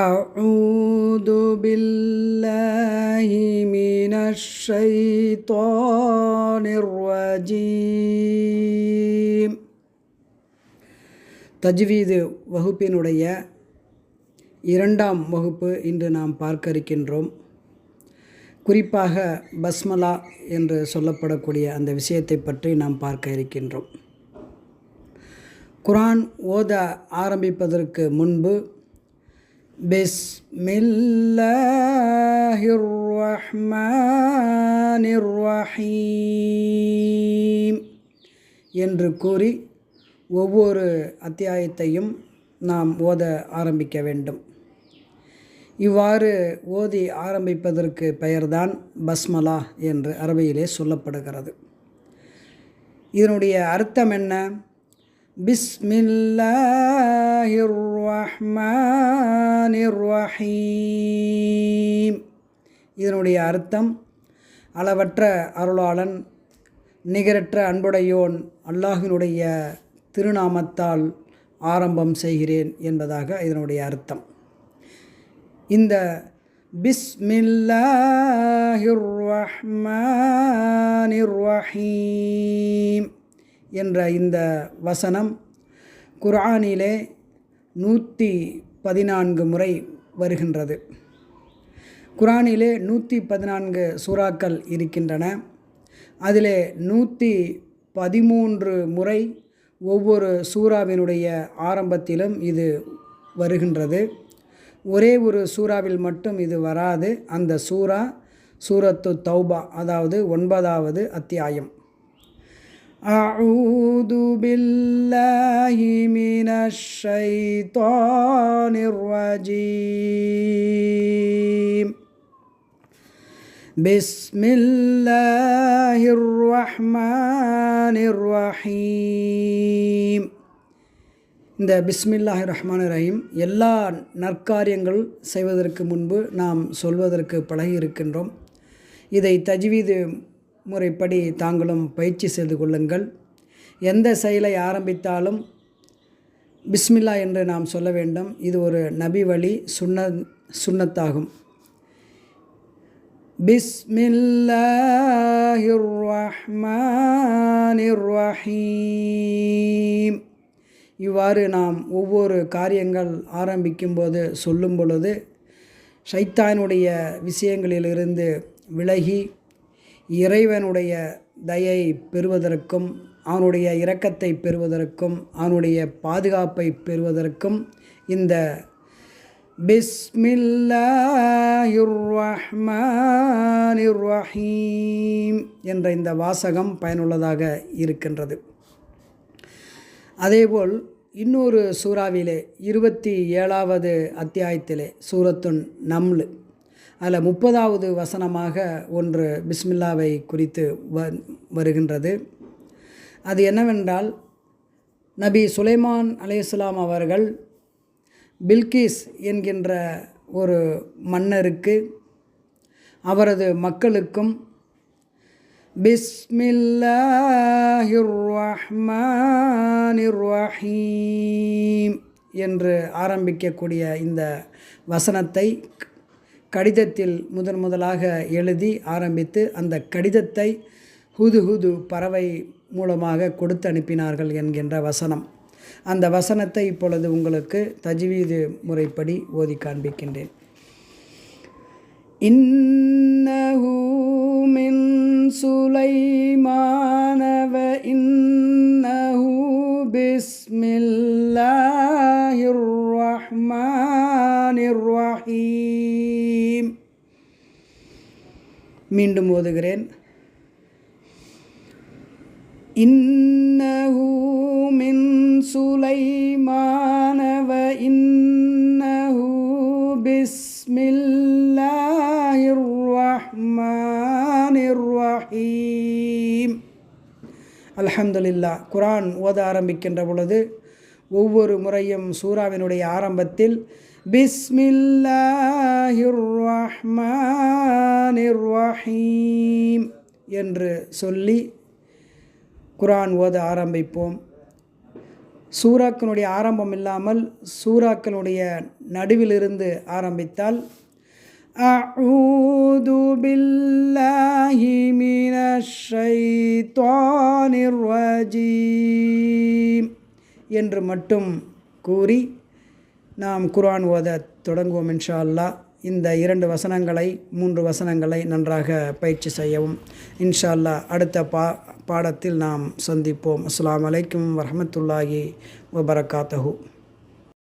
أعوذ بالله من الشيطان الرجيم தஜ்வீது வகுப்பினுடைய இரண்டாம் வகுப்பு இன்று நாம் பார்க்க இருக்கின்றோம் குறிப்பாக பஸ்மலா என்று சொல்லப்படக்கூடிய அந்த விஷயத்தை பற்றி நாம் பார்க்க இருக்கின்றோம் குரான் ஓத ஆரம்பிப்பதற்கு முன்பு بسم الله الرحمن الرحيم என்று கூறி ஒவ்வொரு அத்தியாயத்தையும் நாம் ஓத ஆரம்பிக்க வேண்டும். இவ்வாறு ஓதி ஆரம்பிப்பதற்கு பெயர்தான் பஸ்மலா என்று அரபியிலே சொல்லப்படுகிறது. இதனுடைய அர்த்தம் என்ன? بسم الله الرحمن الرحيم இதனுடைய அர்த்தம் அளவற்ற அருளாளன் நிகரற்ற அன்புடையோன் அல்லாஹினுடைய திருநாமத்தால் ஆரம்பம் செய்கிறேன் என்பதாக இதனுடைய அர்த்தம். இந்த பிஸ்மில்லாஹிர் ரஹ்மானிர் ரஹீம் என்ற இந்த வசனம் குர்ஆனிலே நூற்றி பதினான்கு முறை வருகின்றது. குரானிலே நூற்றி பதினான்கு சூறாக்கள் இருக்கின்றன. அதிலே நூற்றி பதிமூன்று முறை ஒவ்வொரு சூறாவினுடைய ஆரம்பத்திலும் இது வருகின்றது. ஒரே ஒரு சூறாவில் மட்டும் இது வராது. அந்த சூறா சூரத்து தௌபா அதாவது ஒன்பதாவது அத்தியாயம். أعوذ بالله من الشيطان الرجيم بسم الله الرحمن الرحيم இந்த பிஸ்மில்லாஹி ரஹ்மான் ரஹீம் எல்லா நற்காரியங்கள் செய்வதற்கு முன்பு நாம் சொல்வதற்கு பழகி இருக்கின்றோம் இதை தஜ்வீது முறைப்படி தாங்களும் பயிற்சி செய்து கொள்ளுங்கள். எந்த செயலை ஆரம்பித்தாலும் பிஸ்மில்லா என்று நாம் சொல்ல வேண்டும். இது ஒரு நபி வழி சுண்ண சுண்ணத்தாகும் பிஸ்மில்லாஹிர் ரஹ்மானிர் ரஹீம் இவ்வாறு நாம் ஒவ்வொரு காரியங்கள் ஆரம்பிக்கும் போது சொல்லும் பொழுது ஷைத்தானுடைய விஷயங்களிலிருந்து விலகி இறைவனுடைய தயை பெறுவதற்கும் அவனுடைய இரக்கத்தை பெறுவதற்கும் அவனுடைய பாதுகாப்பை பெறுவதற்கும் இந்த பிஸ்மில்லாஹிர் என்ற இந்த வாசகம் பயனுள்ளதாக இருக்கின்றது. அதேபோல் இன்னொரு சூறாவிலே இருபத்தி ஏழாவது அத்தியாயத்திலே சூரத்துன் நம்லு. அதில் முப்பதாவது வசனமாக ஒன்று பிஸ்மில்லாவை குறித்து வ வருகின்றது. அது என்னவென்றால் நபி சுலைமான் அலையாம் அவர்கள் பில்கிஸ் என்கின்ற ஒரு மன்னருக்கு அவரது மக்களுக்கும் பிஸ்மில்லாஹிர் என்று ஆரம்பிக்கக்கூடிய இந்த வசனத்தை கடிதத்தில் முதன் முதலாக எழுதி ஆரம்பித்து அந்த கடிதத்தை ஹுது ஹுது பறவை மூலமாக கொடுத்து அனுப்பினார்கள் என்கின்ற வசனம். அந்த வசனத்தை இப்பொழுது உங்களுக்கு தஜ்வீது முறைப்படி ஓதி காண்பிக்கின்றேன். இன்னஹு மின் சுலைமானவ இன்னஹு பிஸ்மில் மீண்டும் ஓதுகிறேன். இன்னஹு மின் சுலைமானவ இன்னஹூ பிஸ்மில்லாஹிர் ரஹ்மானிர் ரஹீம் அல்ஹம்துலில்லா குரான் ஓத ஆரம்பிக்கின்ற பொழுது ஒவ்வொரு முறையும் சூறாவினுடைய ஆரம்பத்தில் பிஸ்மில்லாஹிர் ரஹ்மானிர் ரஹீம் என்று சொல்லி குரான் ஓத ஆரம்பிப்போம் சூறாக்களுடைய ஆரம்பம் இல்லாமல் சூறாக்களுடைய நடுவிலிருந்து ஆரம்பித்தால் أعوذ بالله من الشيطان الرجيم என்று மட்டும் கூறி நாம் குர்ஆன் ஓத தொடங்குவோம் இன்ஷா அல்லாஹ் இந்த இரண்டு வசனங்களை மூன்று வசனங்களை நன்றாக பயிற்சி செய்யவும். இன்ஷா அல்லா அடுத்த பா பாடத்தில் நாம் சந்திப்போம். அஸ்லாம் வலைக்கம் வரமத்துல்லாஹி வபரகாத்தஹூ.